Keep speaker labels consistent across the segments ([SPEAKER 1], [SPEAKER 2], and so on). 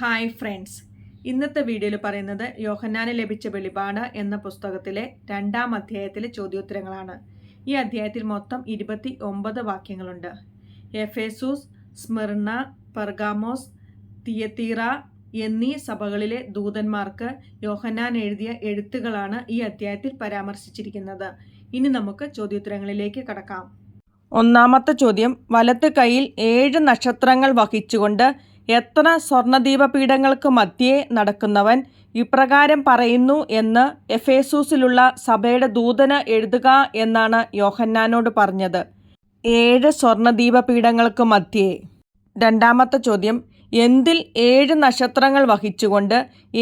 [SPEAKER 1] Hi friends ഇന്നത്തെ വീഡിയോയിൽ പറയുന്നത് യോഹന്നാന് ലഭിച്ച വെളിപാട് എന്ന പുസ്തകത്തിലെ രണ്ടാം അധ്യായത്തിലെ ചോദ്യോത്തരങ്ങളാണ്. ഈ അധ്യായത്തിൽ മൊത്തം ഇരുപത്തി ഒമ്പത് വാക്യങ്ങളുണ്ട്. എഫേസൂസ് സ്മിർണ പെർഗാമോസ് തിയത്തീറ എന്നീ സഭകളിലെ ദൂതന്മാർക്ക് യോഹന്നാൻ എഴുതിയ എഴുത്തുകളാണ് ഈ അധ്യായത്തിൽ പരാമർശിച്ചിരിക്കുന്നത്. ഇനി നമുക്ക് ചോദ്യോത്തരങ്ങളിലേക്ക് കടക്കാം. ഒന്നാമത്തെ ചോദ്യം വലത്ത് കൈയിൽ ഏഴ് നക്ഷത്രങ്ങൾ വഹിച്ചുകൊണ്ട് എത്ര സ്വർണദീപപീഠങ്ങൾക്ക് മധ്യേ നടക്കുന്നവൻ ഇപ്രകാരം പറയുന്നു എന്ന് എഫേസൂസിലുള്ള സഭയുടെ ദൂതന് എഴുതുക എന്നാണ് യോഹന്നാനോട് പറഞ്ഞത്. ഏഴ് സ്വർണദീപപീഠങ്ങൾക്ക് മധ്യേ. രണ്ടാമത്തെ ചോദ്യം. എന്തിൽ ഏഴ് നക്ഷത്രങ്ങൾ വഹിച്ചുകൊണ്ട്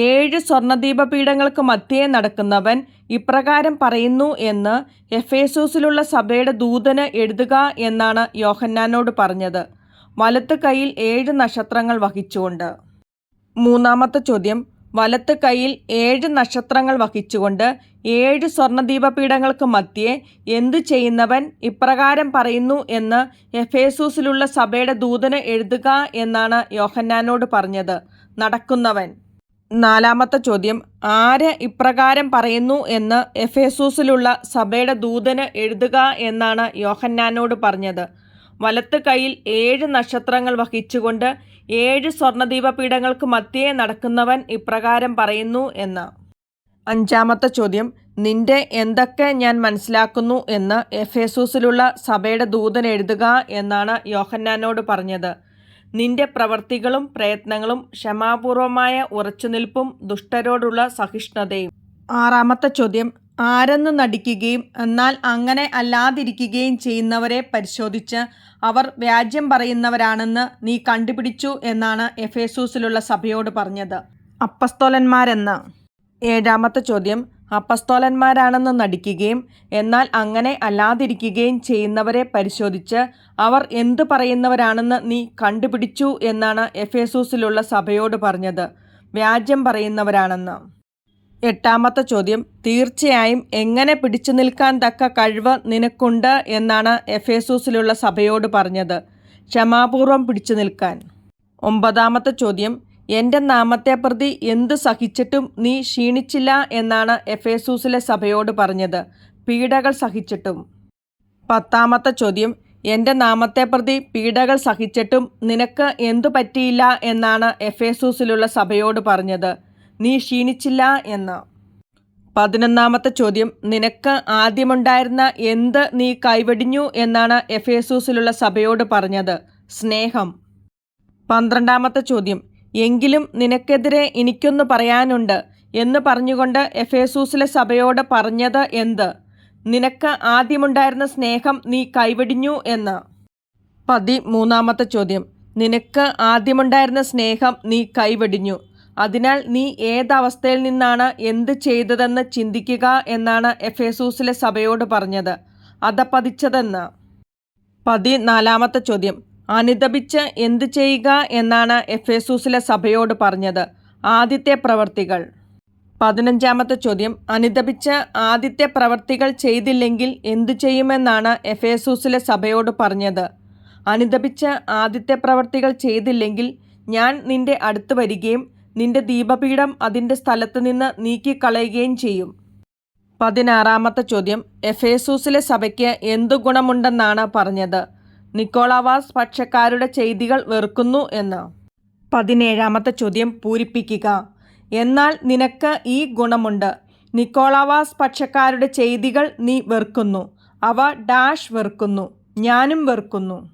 [SPEAKER 1] ഏഴ് സ്വർണദീപപീഠങ്ങൾക്ക് മധ്യേ നടക്കുന്നവൻ ഇപ്രകാരം പറയുന്നു എന്ന് എഫേസൂസിലുള്ള സഭയുടെ ദൂതന് എഴുതുക എന്നാണ് യോഹന്നാനോട് പറഞ്ഞത്. വലത്ത് കൈയിൽ ഏഴ് നക്ഷത്രങ്ങൾ വഹിച്ചുകൊണ്ട്. മൂന്നാമത്തെ ചോദ്യം വലത്ത് കൈയിൽ ഏഴ് നക്ഷത്രങ്ങൾ വഹിച്ചുകൊണ്ട് ഏഴ് സ്വർണദീപപീഠങ്ങൾക്ക് മധ്യേ എന്തു ചെയ്യുന്നവൻ ഇപ്രകാരം പറയുന്നു എന്ന് എഫേസൂസിലുള്ള സഭയുടെ ദൂതന് എഴുതുക എന്നാണ് യോഹന്നാനോട് പറഞ്ഞത്. നടക്കുന്നവൻ. നാലാമത്തെ ചോദ്യം ആര് ഇപ്രകാരം പറയുന്നു എന്ന് എഫേസൂസിലുള്ള സഭയുടെ ദൂതന് എഴുതുക എന്നാണ് യോഹന്നാനോട് പറഞ്ഞത്. വലത്ത് കൈയിൽ ഏഴ് നക്ഷത്രങ്ങൾ വഹിച്ചുകൊണ്ട് ഏഴ് സ്വർണദീപപീഠങ്ങൾക്ക് മധ്യേ നടക്കുന്നവൻ ഇപ്രകാരം പറയുന്നു എന്ന്. അഞ്ചാമത്തെ ചോദ്യം നിന്റെ എന്തൊക്കെ ഞാൻ മനസ്സിലാക്കുന്നു എന്ന് എഫേസൂസിലുള്ള സഭയുടെ ദൂതൻ എഴുതുക എന്നാണ് യോഹന്നാനോട് പറഞ്ഞത്. നിന്റെ പ്രവർത്തികളും പ്രയത്നങ്ങളും ക്ഷമാപൂർവമായ ഉറച്ചുനിൽപ്പും ദുഷ്ടരോടുള്ള സഹിഷ്ണുതയും. ആറാമത്തെ ചോദ്യം ആരെന്ന് നടിക്കുകയും എന്നാൽ അങ്ങനെ അല്ലാതിരിക്കുകയും ചെയ്യുന്നവരെ പരിശോധിച്ച് അവർ വ്യാജ്യം പറയുന്നവരാണെന്ന് നീ കണ്ടുപിടിച്ചു എന്നാണ് എഫേസൂസിലുള്ള സഭയോട് പറഞ്ഞത്. അപ്പസ്തോലന്മാരെന്ന്. ഏഴാമത്തെ ചോദ്യം അപ്പസ്തോലന്മാരാണെന്ന് നടിക്കുകയും എന്നാൽ അങ്ങനെ അല്ലാതിരിക്കുകയും ചെയ്യുന്നവരെ പരിശോധിച്ച് അവർ എന്തു പറയുന്നവരാണെന്ന് നീ കണ്ടുപിടിച്ചു എന്നാണ് എഫേസൂസിലുള്ള സഭയോട് പറഞ്ഞത്. വ്യാജ്യം പറയുന്നവരാണെന്ന്. എട്ടാമത്തെ ചോദ്യം തീർച്ചയായും എങ്ങനെ പിടിച്ചു നിൽക്കാൻ തക്ക കഴിവ് നിനക്കുണ്ട് എന്നാണ് എഫേസൂസിലുള്ള സഭയോട് പറഞ്ഞത്. ക്ഷമാപൂർവം പിടിച്ചു നിൽക്കാൻ. ഒമ്പതാമത്തെ ചോദ്യം എന്റെ നാമത്തെ പ്രതി എന്തു സഹിച്ചിട്ടും നീ ക്ഷീണിച്ചില്ല എന്നാണ് എഫേസൂസിലെ സഭയോട് പറഞ്ഞത്. പീഡകൾ സഹിച്ചിട്ടും. പത്താമത്തെ ചോദ്യം എന്റെ നാമത്തെ പ്രതി പീഡകൾ സഹിച്ചിട്ടും നിനക്ക് എന്തു പറ്റിയില്ല എന്നാണ് എഫേസൂസിലുള്ള സഭയോട് പറഞ്ഞത്. നീ ക്ഷീണിച്ചില്ല എന്ന്. പതിനൊന്നാമത്തെ ചോദ്യം നിനക്ക് ആദ്യമുണ്ടായിരുന്ന എന്ത് നീ കൈവെടിഞ്ഞു എന്നാണ് എഫേസൂസിലുള്ള സഭയോട് പറഞ്ഞത്. സ്നേഹം. പന്ത്രണ്ടാമത്തെ ചോദ്യം എങ്കിലും നിനക്കെതിരെ എനിക്കൊന്ന് പറയാനുണ്ട് എന്ന് പറഞ്ഞുകൊണ്ട് എഫേസൂസിലെ സഭയോട് പറഞ്ഞത് എന്ത്? നിനക്ക് ആദ്യമുണ്ടായിരുന്ന സ്നേഹം നീ കൈവെടിഞ്ഞു എന്ന്. പതിമൂന്നാമത്തെ ചോദ്യം നിനക്ക് ആദ്യമുണ്ടായിരുന്ന സ്നേഹം നീ കൈവെടിഞ്ഞു. അതിനാൽ നീ ഏതവസ്ഥയിൽ നിന്നാണ് എന്ത് ചെയ്തതെന്ന് ചിന്തിക്കുക എന്നാണ് എഫേസൂസിലെ സഭയോട് പറഞ്ഞത്. അതപ്പതിച്ചതെന്ന് പതിനാലാമത്തെ ചോദ്യം. അനുദപിച്ച് എന്ത് ചെയ്യുക എന്നാണ് എഫേസൂസിലെ സഭയോട് പറഞ്ഞത്. ആദ്യത്തെ പ്രവർത്തികൾ. പതിനഞ്ചാമത്തെ ചോദ്യം. അനുദപിച്ച് ആദ്യത്തെ പ്രവർത്തികൾ ചെയ്തില്ലെങ്കിൽ എന്തു ചെയ്യുമെന്നാണ് എഫേസൂസിലെ സഭയോട് പറഞ്ഞത്. അനുദപിച്ച് ആദ്യത്തെ പ്രവർത്തികൾ ചെയ്തില്ലെങ്കിൽ ഞാൻ നിന്റെ അടുത്ത് വരികയും നിന്റെ ദീപപീഠം അതിന്റെ സ്ഥലത്ത് നിന്ന് നീക്കിക്കളയുകയും ചെയ്യും. പതിനാറാമത്തെ ചോദ്യം. എഫേസൂസിലെ സഭയ്ക്ക് എന്തു ഗുണമുണ്ടെന്നാണ് പറഞ്ഞത്? നിക്കോളാവാസ് പക്ഷക്കാരുടെ ചെയ്തികൾ വെറുക്കുന്നു എന്ന്. പതിനേഴാമത്തെ ചോദ്യം. പൂരിപ്പിക്കുക. എന്നാൽ നിനക്ക് ഈ ഗുണമുണ്ട്. നിക്കോളാവാസ് പക്ഷക്കാരുടെ ചെയ്തികൾ നീ വെറുക്കുന്നു. അവ ഡാഷ് വെറുക്കുന്നു. ഞാനും വെറുക്കുന്നു.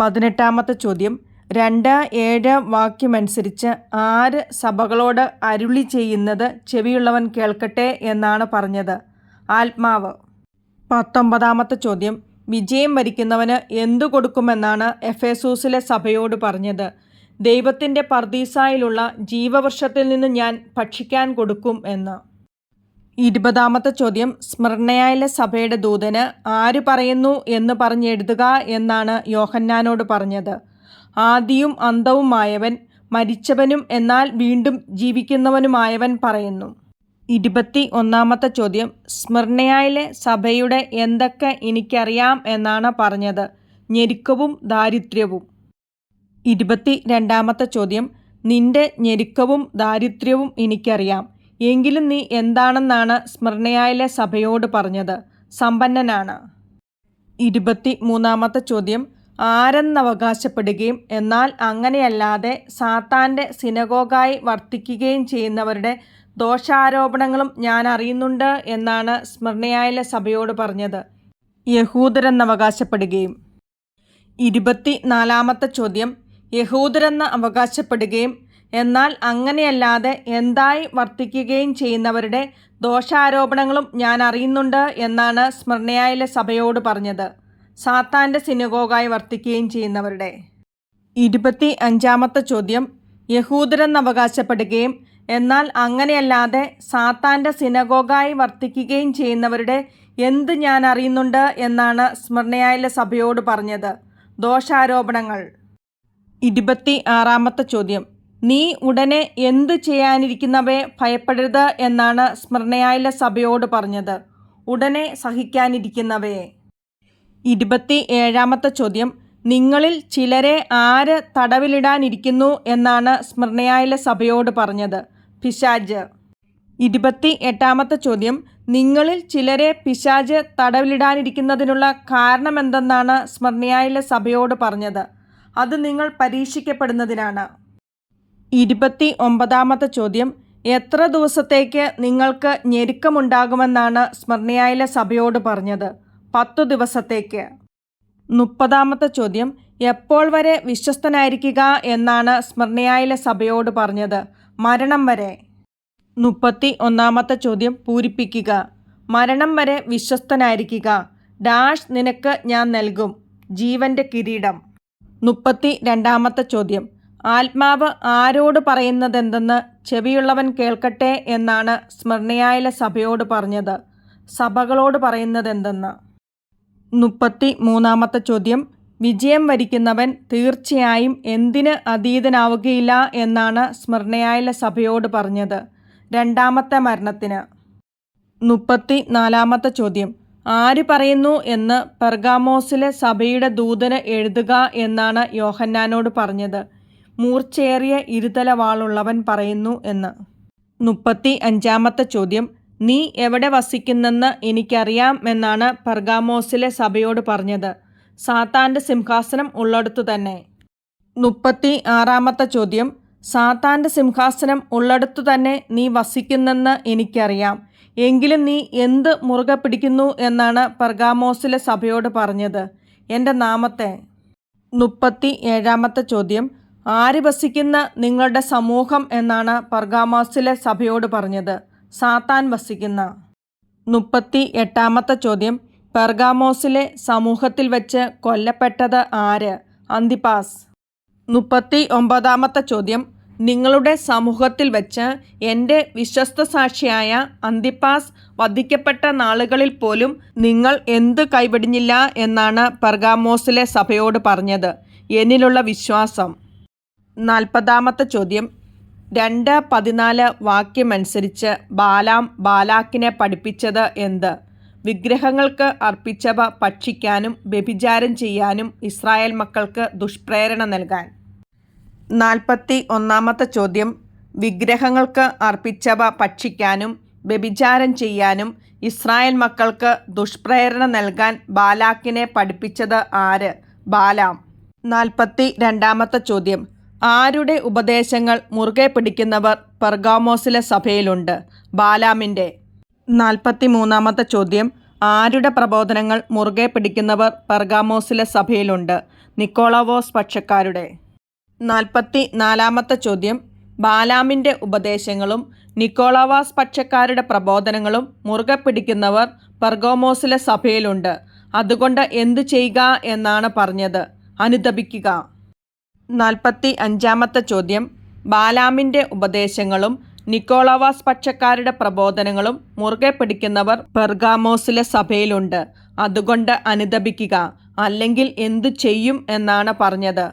[SPEAKER 1] പതിനെട്ടാമത്തെ ചോദ്യം. രണ്ട് ഏഴ് വാക്യമനുസരിച്ച് ആര് സഭകളോട് അരുളി ചെയ്യുന്നത് ചെവിയുള്ളവൻ കേൾക്കട്ടെ എന്നാണ് പറഞ്ഞത്. ആത്മാവ്. പത്തൊമ്പതാമത്തെ ചോദ്യം. വിജയം വരിക്കുന്നവന് എന്തു കൊടുക്കുമെന്നാണ് എഫേസൂസിലെ സഭയോട് പറഞ്ഞത്. ദൈവത്തിന്റെ പർദീസായിലുള്ള ജീവവർഷത്തിൽ നിന്ന് ഞാൻ ഭക്ഷിക്കാൻ കൊടുക്കും എന്ന്. ഇരുപതാമത്തെ ചോദ്യം. സ്മരണയായിലെ സഭയുടെ ദൂതന് ആര് പറയുന്നു എന്ന് പറഞ്ഞെഴുതുക എന്നാണ് യോഹന്നാനോട് പറഞ്ഞത്. ആദിയും അന്തവുമായവൻ മരിച്ചവനും എന്നാൽ വീണ്ടും ജീവിക്കുന്നവനുമായവൻ പറയുന്നു. ഇരുപത്തി ഒന്നാമത്തെ ചോദ്യം സ്മരണയായിലെ സഭയുടെ എന്തൊക്കെ എനിക്കറിയാം എന്നാണ് പറഞ്ഞത്. ഞെരുക്കവും ദാരിദ്ര്യവും. ഇരുപത്തി രണ്ടാമത്തെ ചോദ്യം നിന്റെ ഞെരുക്കവും ദാരിദ്ര്യവും എനിക്കറിയാം. എങ്കിലും നീ എന്താണെന്നാണ് സ്മരണയായിലെ സഭയോട് പറഞ്ഞത്. സമ്പന്നനാണ്. ഇരുപത്തി മൂന്നാമത്തെ ചോദ്യം ആരെന്നവകാശപ്പെടുകയും എന്നാൽ അങ്ങനെയല്ലാതെ സാത്താന്റെ സിനഗോഗായി വർത്തിക്കുകയും ചെയ്യുന്നവരുടെ ദോഷാരോപണങ്ങളും ഞാൻ അറിയുന്നുണ്ട് എന്നാണ് സ്മരണയായിലെ സഭയോട് പറഞ്ഞത്. യഹൂദരെന്നവകാശപ്പെടുകയും. ഇരുപത്തി നാലാമത്തെ ചോദ്യം. യഹൂദരെന്ന് അവകാശപ്പെടുകയും എന്നാൽ അങ്ങനെയല്ലാതെ എന്തായി വർത്തിക്കുകയും ചെയ്യുന്നവരുടെ ദോഷാരോപണങ്ങളും ഞാൻ അറിയുന്നുണ്ട് എന്നാണ് സ്മരണയായിലെ സഭയോട് പറഞ്ഞത്. സാത്താന്റെ സിനഗോഗായി വർത്തിക്കുകയും ചെയ്യുന്നവരുടെ. ഇരുപത്തി അഞ്ചാമത്തെ ചോദ്യം യഹൂദരെന്ന് അവകാശപ്പെടുകയും എന്നാൽ അങ്ങനെയല്ലാതെ സാത്താന്റെ സിനഗോഗായി വർത്തിക്കുകയും ചെയ്യുന്നവരുടെ എന്ത് ഞാൻ അറിയുന്നുണ്ട് എന്നാണ് സ്മരണയായിലെ സഭയോട് പറഞ്ഞത്. ദോഷാരോപണങ്ങൾ. ഇരുപത്തി ആറാമത്തെ ചോദ്യം നീ ഉടനെ എന്ത് ചെയ്യാനിരിക്കുന്നവയെ ഭയപ്പെടരുത് എന്നാണ് സ്മരണയായിലെ സഭയോട് പറഞ്ഞത്. ഉടനെ സഹിക്കാനിരിക്കുന്നവയെ. ഇരുപത്തി ഏഴാമത്തെ ചോദ്യം. നിങ്ങളിൽ ചിലരെ ആര് തടവിലിടാനിരിക്കുന്നു എന്നാണ് സ്മൃണയായിലെ സഭയോട് പറഞ്ഞത്. പിശാജ്. ഇരുപത്തി എട്ടാമത്തെ ചോദ്യം. നിങ്ങളിൽ ചിലരെ പിശാജ് തടവിലിടാനിരിക്കുന്നതിനുള്ള കാരണമെന്തെന്നാണ് സ്മരണയായിലെ സഭയോട് പറഞ്ഞത്. അത് നിങ്ങൾ പരീക്ഷിക്കപ്പെടുന്നതിനാണ്. ഇരുപത്തി ഒമ്പതാമത്തെ ചോദ്യം. എത്ര ദിവസത്തേക്ക് നിങ്ങൾക്ക് ഞെരുക്കമുണ്ടാകുമെന്നാണ് സ്മരണയായിലെ സഭയോട് പറഞ്ഞത്. പത്തു ദിവസത്തേക്ക്. മുപ്പതാമത്തെ ചോദ്യം എപ്പോൾ വരെ വിശ്വസ്തനായിരിക്കുക എന്നാണ് സ്മരണയായിലെ സഭയോട് പറഞ്ഞത്. മരണം വരെ. മുപ്പത്തി ഒന്നാമത്തെ ചോദ്യം പൂരിപ്പിക്കുക. മരണം വരെ വിശ്വസ്തനായിരിക്കുക. ഡാഷ് നിനക്ക് ഞാൻ നൽകും. ജീവന്റെ കിരീടം. മുപ്പത്തി രണ്ടാമത്തെ ചോദ്യം ആത്മാവ് ആരോട് പറയുന്നതെന്തെന്ന് ചെവിയുള്ളവൻ കേൾക്കട്ടെ എന്നാണ് സ്മരണയായിലെ സഭയോട് പറഞ്ഞത്. സഭകളോട് പറയുന്നതെന്തെന്ന്. മുപ്പത്തി മൂന്നാമത്തെ ചോദ്യം. വിജയം വരിക്കുന്നവൻ തീർച്ചയായും എന്തിന് അതീതനാവുകയില്ല എന്നാണ് സ്മരണയായിലെ സഭയോട് പറഞ്ഞത്. രണ്ടാമത്തെ മരണത്തിന്. മുപ്പത്തി നാലാമത്തെ ചോദ്യം. ആര് പറയുന്നു എന്ന് പെർഗാമോസിലെ സഭയുടെ ദൂതന് എഴുതുക എന്നാണ് യോഹന്നാനോട് പറഞ്ഞത്. മൂർച്ചേറിയ ഇരുതല വാളുള്ളവൻ പറയുന്നു എന്ന്. മുപ്പത്തി അഞ്ചാമത്തെ ചോദ്യം. നീ എവിടെ വസിക്കുന്നെന്ന് എനിക്കറിയാം എന്നാണ് പെർഗാമോസിലെ സഭയോട് പറഞ്ഞത്. സാത്താന്റെ സിംഹാസനം ഉള്ളിടത്തു തന്നെ. മുപ്പത്തി ആറാമത്തെ ചോദ്യം. സാത്താന്റെ സിംഹാസനം ഉള്ളിടത്തു തന്നെ നീ വസിക്കുന്നെന്ന് എനിക്കറിയാം. എങ്കിലും നീ എന്ത് മുറുകെ പിടിക്കുന്നു എന്നാണ് പെർഗാമോസിലെ സഭയോട് പറഞ്ഞത്. എന്റെ നാമത്തെ. മുപ്പത്തി ഏഴാമത്തെ ചോദ്യം. ആര് വസിക്കുന്ന നിങ്ങളുടെ സമൂഹം എന്നാണ് പെർഗാമോസിലെ സഭയോട് പറഞ്ഞത്. സാത്താൻ വസിക്കുന്ന. മുപ്പത്തി എട്ടാമത്തെ ചോദ്യം. പെർഗാമോസിലെ സമൂഹത്തിൽ വെച്ച് കൊല്ലപ്പെട്ടത് ആര്? അന്തിപ്പാസ്. മുപ്പത്തി ഒമ്പതാമത്തെ ചോദ്യം. നിങ്ങളുടെ സമൂഹത്തിൽ വെച്ച് എന്റെ വിശ്വസ്ത സാക്ഷിയായ അന്തിപ്പാസ് വധിക്കപ്പെട്ട നാളുകളിൽ പോലും നിങ്ങൾ എന്ത് കൈവിടിഞ്ഞില്ല എന്നാണ് പെർഗാമോസിലെ സഭയോട് പറഞ്ഞത്. എന്നിലുള്ള വിശ്വാസം. നാൽപ്പതാമത്തെ ചോദ്യം. രണ്ട് പതിനാല് വാക്യമനുസരിച്ച് ബാലാം ബാലാക്കിനെ പഠിപ്പിച്ചത് എന്ത്? വിഗ്രഹങ്ങൾക്ക് അർപ്പിച്ചവ ഭക്ഷിക്കാനും വ്യഭിചാരം ചെയ്യാനും ഇസ്രായേൽ മക്കൾക്ക് ദുഷ്പ്രേരണ നൽകാൻ. നാൽപ്പത്തി ഒന്നാമത്തെ ചോദ്യം. വിഗ്രഹങ്ങൾക്ക് അർപ്പിച്ചവ ഭക്ഷിക്കാനും വ്യഭിചാരം ചെയ്യാനും ഇസ്രായേൽ മക്കൾക്ക് ദുഷ്പ്രേരണ നൽകാൻ ബാലാക്കിനെ പഠിപ്പിച്ചത് ആര്? ബാലാം. നാൽപ്പത്തി രണ്ടാമത്തെ ചോദ്യം. ആരുടെ ഉപദേശങ്ങൾ മുറുകെ പിടിക്കുന്നവർ പെർഗാമോസിലെ സഭയിലുണ്ട്? ബാലാമിന്റെ നാൽപ്പത്തി മൂന്നാമത്തെ ചോദ്യം. ആരുടെ പ്രബോധനങ്ങൾ മുറുകെ പിടിക്കുന്നവർ പെർഗാമോസിലെ സഭയിലുണ്ട്? നിക്കോളവോസ് പക്ഷക്കാരുടെ. നാൽപ്പത്തി നാലാമത്തെ ചോദ്യം. ബാലാമിന്റെ ഉപദേശങ്ങളും നിക്കോളവാസ് പക്ഷക്കാരുടെ പ്രബോധനങ്ങളും മുറുകെ പിടിക്കുന്നവർ പെർഗോമോസിലെ സഭയിലുണ്ട്. അതുകൊണ്ട് എന്തു ചെയ്യുക എന്നാണ് പറഞ്ഞത്. അനുദപിക്കുക. നാൽപ്പത്തി അഞ്ചാമത്തെ ചോദ്യം. ബാലാമിന്റെ ഉപദേശങ്ങളും നിക്കോളവാസ് പക്ഷക്കാരുടെ പ്രബോധനങ്ങളും മുറുകെ പിടിക്കുന്നവർ പെർഗാമോസിലെ സഭയിലുണ്ട്. അതുകൊണ്ട് അനുദപിക്കുക. അല്ലെങ്കിൽ എന്തു ചെയ്യും എന്നാണ് പറഞ്ഞത്.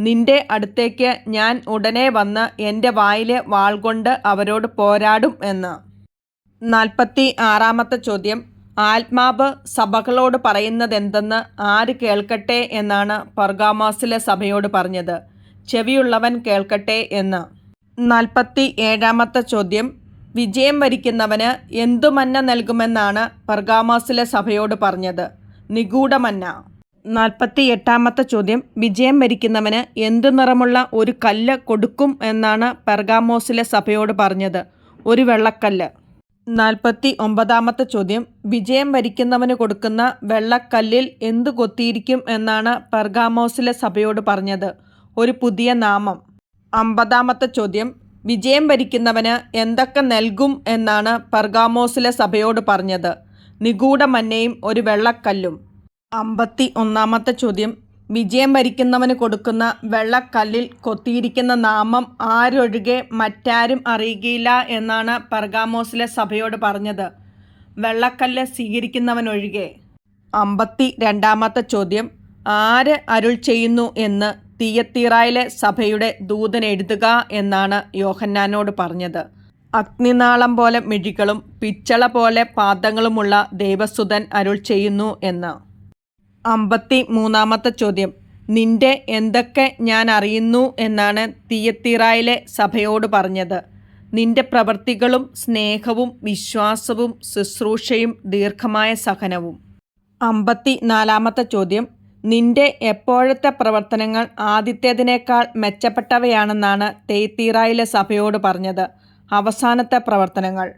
[SPEAKER 1] നിന്റെ അടുത്തേക്ക് ഞാൻ ഉടനെ വന്ന് എന്റെ വായിലെ വാൾ കൊണ്ട് അവരോട് പോരാടും എന്ന്. നാൽപ്പത്തി ആറാമത്തെ ചോദ്യം. ആത്മാവ് സഭകളോട് പറയുന്നതെന്തെന്ന് ആര് കേൾക്കട്ടെ എന്നാണ് പർഗാമാസിലെ സഭയോട് പറഞ്ഞത്. ചെവിയുള്ളവൻ കേൾക്കട്ടെ എന്ന്. നാൽപ്പത്തി ഏഴാമത്തെ ചോദ്യം. വിജയം വരിക്കുന്നവന് എന്തു മന്ന നൽകുമെന്നാണ് പർഗാമാസിലെ സഭയോട് പറഞ്ഞത്. നിഗൂഢമന്ന നാൽപ്പത്തി എട്ടാമത്തെ ചോദ്യം. വിജയം വരിക്കുന്നവന് എന്തു നിറമുള്ള ഒരു കല്ല് കൊടുക്കും എന്നാണ് പെർഗാമോസിലെ സഭയോട് പറഞ്ഞത്. ഒരു വെള്ളക്കല്ല്. നാൽപ്പത്തി ഒമ്പതാമത്തെ ചോദ്യം. വിജയം വരിക്കുന്നവന് കൊടുക്കുന്ന വെള്ളക്കല്ലിൽ എന്തു കൊത്തിയിരിക്കും എന്നാണ് പെർഗാമോസിലെ സഭയോട് പറഞ്ഞത്. ഒരു പുതിയ നാമം. അമ്പതാമത്തെ ചോദ്യം. വിജയം വരിക്കുന്നവന് എന്തൊക്കെ നൽകും എന്നാണ് പെർഗാമോസിലെ സഭയോട് പറഞ്ഞത്. നിഗൂഢമന്നയും ഒരു വെള്ളക്കല്ലും. അമ്പത്തി ഒന്നാമത്തെ ചോദ്യം. വിജയം വരിക്കുന്നവന് കൊടുക്കുന്ന വെള്ളക്കല്ലിൽ കൊത്തിയിരിക്കുന്ന നാമം ആരൊഴികെ മറ്റാരും അറിയുകയില്ല എന്നാണ് പെർഗാമോസിലെ സഭയോട് പറഞ്ഞത്. വെള്ളക്കല്ല് സ്വീകരിക്കുന്നവനൊഴികെ. അമ്പത്തി രണ്ടാമത്തെ ചോദ്യം. ആര് അരുൾ ചെയ്യുന്നു എന്ന് തീയത്തീറായിലെ സഭയുടെ ദൂതൻ എഴുതുക എന്നാണ് യോഹന്നാനോട് പറഞ്ഞത്. അഗ്നിനാളം പോലെ മിഴികളും പിച്ചള പോലെ പാദങ്ങളുമുള്ള ദേവസുതൻ അരുൾ ചെയ്യുന്നു എന്ന്. അമ്പത്തി മൂന്നാമത്തെ ചോദ്യം. നിന്റെ എന്തൊക്കെ ഞാൻ അറിയുന്നു എന്നാണ് തീയത്തീറായിലെ സഭയോട് പറഞ്ഞത്. നിന്റെ പ്രവൃത്തികളും സ്നേഹവും വിശ്വാസവും ശുശ്രൂഷയും ദീർഘമായ സഹനവും. അമ്പത്തി നാലാമത്തെ ചോദ്യം. നിന്റെ എപ്പോഴത്തെ പ്രവർത്തനങ്ങൾ ആദ്യത്തേതിനേക്കാൾ മെച്ചപ്പെട്ടവയാണെന്നാണ് തേത്തീറായിലെ സഭയോട് പറഞ്ഞത്. അവസാനത്തെ പ്രവർത്തനങ്ങൾ.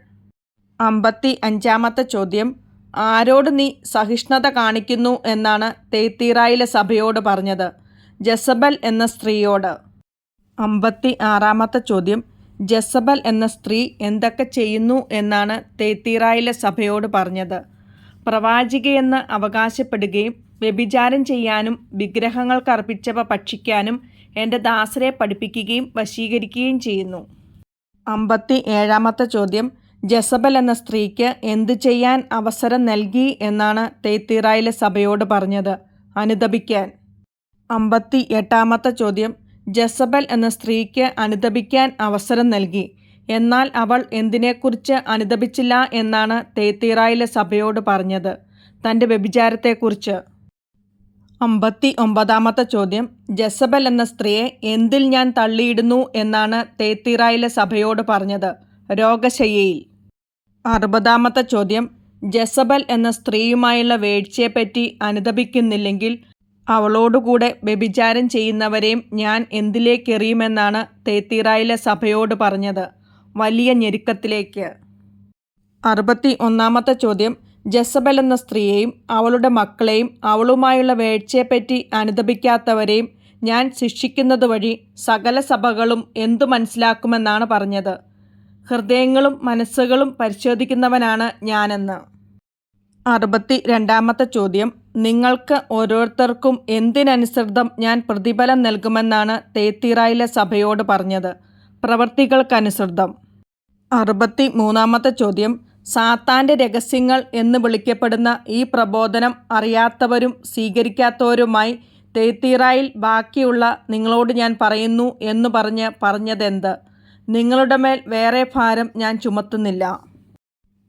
[SPEAKER 1] അമ്പത്തി അഞ്ചാമത്തെ ചോദ്യം. ആരോട് നീ സഹിഷ്ണുത കാണിക്കുന്നു എന്നാണ് തേത്തീറായിലെ സഭയോട് പറഞ്ഞത്. ജസബൽ എന്ന സ്ത്രീയോട്. അമ്പത്തി ആറാമത്തെ ചോദ്യം. ജസബൽ എന്ന സ്ത്രീ എന്തൊക്കെ ചെയ്യുന്നു എന്നാണ് തേത്തീറായിലെ സഭയോട് പറഞ്ഞത്. പ്രവാചികയെന്ന് അവകാശപ്പെടുകയും വ്യഭിചാരം ചെയ്യാനും വിഗ്രഹങ്ങൾക്ക് അർപ്പിച്ചവ ഭക്ഷിക്കാനും എന്റെ ദാസരെ പഠിപ്പിക്കുകയും വശീകരിക്കുകയും ചെയ്യുന്നു. അമ്പത്തി ഏഴാമത്തെ ചോദ്യം. ജസബൽ എന്ന സ്ത്രീക്ക് എന്തു ചെയ്യാൻ അവസരം നൽകി എന്നാണ് തേത്തീറായിലെ സഭയോട് പറഞ്ഞത്. അനുദപിക്കാൻ. അമ്പത്തി എട്ടാമത്തെ ചോദ്യം. ജസബൽ എന്ന സ്ത്രീക്ക് അനുദപിക്കാൻ അവസരം നൽകി. എന്നാൽ അവൾ എന്തിനെക്കുറിച്ച് അനുദപിച്ചില്ല എന്നാണ് തേത്തീറായിലെ സഭയോട് പറഞ്ഞത്. തന്റെ വ്യഭിചാരത്തെക്കുറിച്ച്. അമ്പത്തി ഒമ്പതാമത്തെ ചോദ്യം. ജസബൽ എന്ന സ്ത്രീയെ എന്തിൽ ഞാൻ തള്ളിയിടുന്നു എന്നാണ് തേത്തീറായിലെ സഭയോട് പറഞ്ഞത്. രോഗശയ്യയിൽ. അറുപതാമത്തെ ചോദ്യം. ജസബൽ എന്ന സ്ത്രീയുമായുള്ള വേഴ്ചയെപ്പറ്റി അനുദപിക്കുന്നില്ലെങ്കിൽ അവളോടുകൂടെ വ്യഭിചാരം ചെയ്യുന്നവരെയും ഞാൻ എന്തിലേക്കെറിയുമെന്നാണ് തേത്തീറായിലെ സഭയോട് പറഞ്ഞത്. വലിയ ഞെരുക്കത്തിലേക്ക്. അറുപത്തി ഒന്നാമത്തെ ചോദ്യം. ജസബൽ എന്ന സ്ത്രീയെയും അവളുടെ മക്കളെയും അവളുമായുള്ള വേഴ്ചയെപ്പറ്റി അനുദപിക്കാത്തവരെയും ഞാൻ ശിക്ഷിക്കുന്നത് വഴി സകല സഭകളും എന്തു മനസ്സിലാക്കുമെന്നാണ് പറഞ്ഞത്. ഹൃദയങ്ങളും മനസ്സുകളും പരിശോധിക്കുന്നവനാണ് ഞാനെന്ന്. അറുപത്തി രണ്ടാമത്തെ ചോദ്യം. നിങ്ങൾക്ക് ഓരോരുത്തർക്കും എന്തിനനുസൃതം ഞാൻ പ്രതിഫലം നൽകുമെന്നാണ് തേത്തീറായിലെ സഭയോട് പറഞ്ഞത്. പ്രവൃത്തികൾക്കനുസൃതം അറുപത്തി മൂന്നാമത്തെ ചോദ്യം. സാത്താന്റെ രഹസ്യങ്ങൾ എന്ന് വിളിക്കപ്പെടുന്ന ഈ പ്രബോധനം അറിയാത്തവരും സ്വീകരിക്കാത്തവരുമായി തേത്തീറായിൽ ബാക്കിയുള്ള നിങ്ങളോട് ഞാൻ പറയുന്നു എന്ന് പറഞ്ഞ് പറഞ്ഞതെന്ത്? നിങ്ങളുടെ മേൽ വേറെ ഭാരം ഞാൻ ചുമത്തുന്നില്ല.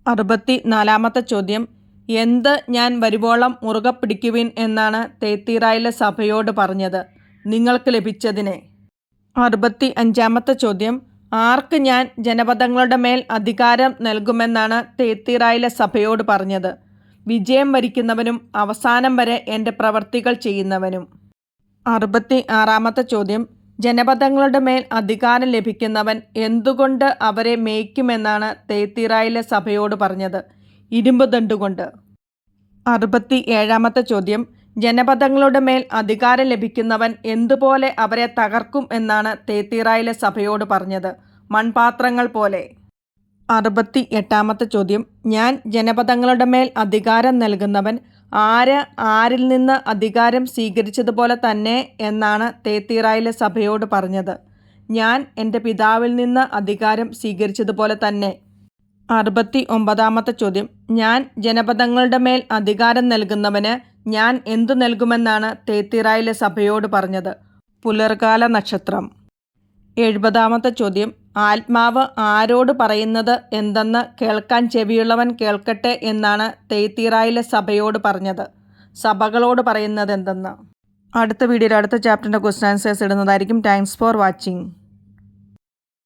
[SPEAKER 1] അറുപത്തി നാലാമത്തെ ചോദ്യം. എന്ത് ഞാൻ വരുവോളം മുറുകെ പിടിക്കുവിൻ എന്നാണ് തേത്തീറായിലെ സഭയോട് പറഞ്ഞത്. നിങ്ങൾക്ക് ലഭിച്ചതിനെ. അറുപത്തി അഞ്ചാമത്തെ ചോദ്യം. ആർക്ക് ഞാൻ ജനപദങ്ങളുടെ മേൽ അധികാരം നൽകുമെന്നാണ് തേത്തീറായിലെ സഭയോട് പറഞ്ഞത്. വിജയം വരിക്കുന്നവനും അവസാനം വരെ എന്റെ പ്രവർത്തികൾ ചെയ്യുന്നവനും. അറുപത്തി ആറാമത്തെ ചോദ്യം. ജനപദങ്ങളുടെ മേൽ അധികാരം ലഭിക്കുന്നവൻ എന്തുകൊണ്ട് അവരെ മേയ്ക്കുമെന്നാണ് തേത്തിറായിലെ സഭയോട് പറഞ്ഞത്. ഇരുമ്പ് ദണ്ടുകൊണ്ട് അറുപത്തി ഏഴാമത്തെ ചോദ്യം. ജനപദങ്ങളുടെ മേൽ അധികാരം ലഭിക്കുന്നവൻ എന്തുപോലെ അവരെ തകർക്കും എന്നാണ് തേത്തീറായിലെ സഭയോട് പറഞ്ഞത്. മൺപാത്രങ്ങൾ പോലെ. അറുപത്തി എട്ടാമത്തെ ചോദ്യം. ഞാൻ ജനപദങ്ങളുടെ മേൽ അധികാരം നൽകുന്നവൻ ആര് ആരിൽ നിന്ന് അധികാരം സ്വീകരിച്ചതുപോലെ തന്നെ എന്നാണ് തേത്തീറായിലെ സഭയോട് പറഞ്ഞത്. ഞാൻ എന്റെ പിതാവിൽ നിന്ന് അധികാരം സ്വീകരിച്ചതുപോലെ തന്നെ. അറുപത്തി ഒമ്പതാമത്തെ ചോദ്യം. ഞാൻ ജനപദങ്ങളുടെ മേൽ അധികാരം നൽകുന്നവന് ഞാൻ എന്തു നൽകുമെന്നാണ് തേത്തിറായിലെ സഭയോട് പറഞ്ഞത്. പുലർകാല നക്ഷത്രം. എഴുപതാമത്തെ ചോദ്യം. ആത്മാവ് ആരോട് പറയുന്നത് എന്തെന്ന് കേൾക്കാൻ ചെവിയുള്ളവൻ കേൾക്കട്ടെ എന്നാണ് തേത്തീറായിലെ സഭയോട് പറഞ്ഞത്. സഭകളോട് പറയുന്നത് എന്തെന്ന് അടുത്ത വീഡിയോയിൽ അടുത്ത ചാപ്റ്ററിന്റെ ക്വസ്റ്റൻ ആൻസേഴ്സ് ഇടുന്നതായിരിക്കും. Thanks for watching